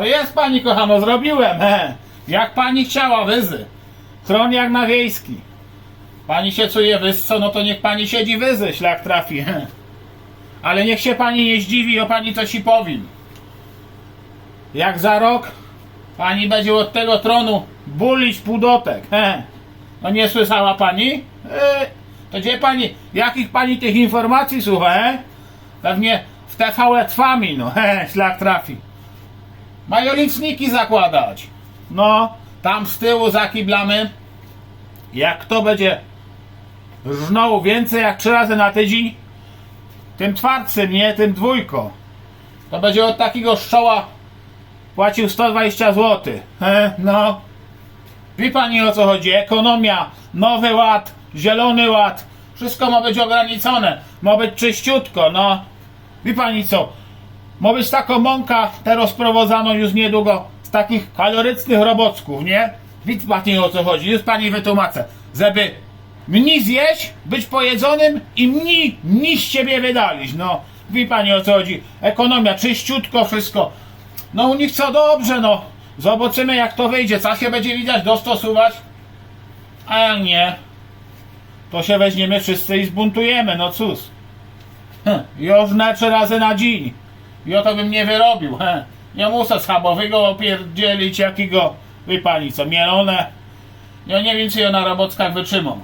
No jest pani kochano, zrobiłem, he. Jak pani chciała, wyzy. Tron jak na wiejski. Pani się czuje wysso, no to niech pani siedzi wyzy, szlak trafi. He. Ale niech się pani nie zdziwi, o pani to ci powiem. Jak za rok pani będzie od tego tronu bulić pudotek. He. No nie słyszała pani? E, to gdzie pani, jakich pani tych informacji słucha, he? Pewnie w TVE trwami, no, he, szlak trafi. Mają liczniki zakładać. No, tam z tyłu za kiblamy. Jak kto będzie żnął więcej jak trzy razy na tydzień, tym twardszym, nie, tym dwójko. To będzie od takiego szczoła płacił 120 zł. E, no. Wie pani o co chodzi? Ekonomia, nowy ład, zielony ład. Wszystko ma być ograniczone. Ma być czyściutko, no. Wie pani co? Ma być taka mąka teraz sprowadzano już niedługo z takich kalorycznych robocków, nie? Wie pani o co chodzi? Już pani wytłumaczę. Żeby mni zjeść, być pojedzonym i mni, mni z siebie wydalić, no. Wie pani o co chodzi? Ekonomia, czyściutko wszystko. No u nich co dobrze, no. Zobaczymy jak to wyjdzie. Co się będzie widać, dostosować? A jak nie, to się weźmiemy wszyscy i zbuntujemy, no cóż. Hm, już razy na dzień. O to bym nie wyrobił. He. Nie muszę schabowego opierdzielić jakiego, wie pani co, mielone. Ja nie wiem, czy ja na robockach wytrzymam.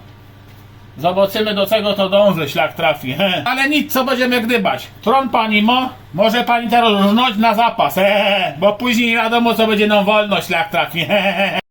Zobaczymy do czego to dąży, szlak trafi. He. Ale nic, co będziemy gdybać. Tron pani mo, może pani teraz rżnąć na zapas, he, bo później nie wiadomo co będzie nam wolno, szlak trafi. He.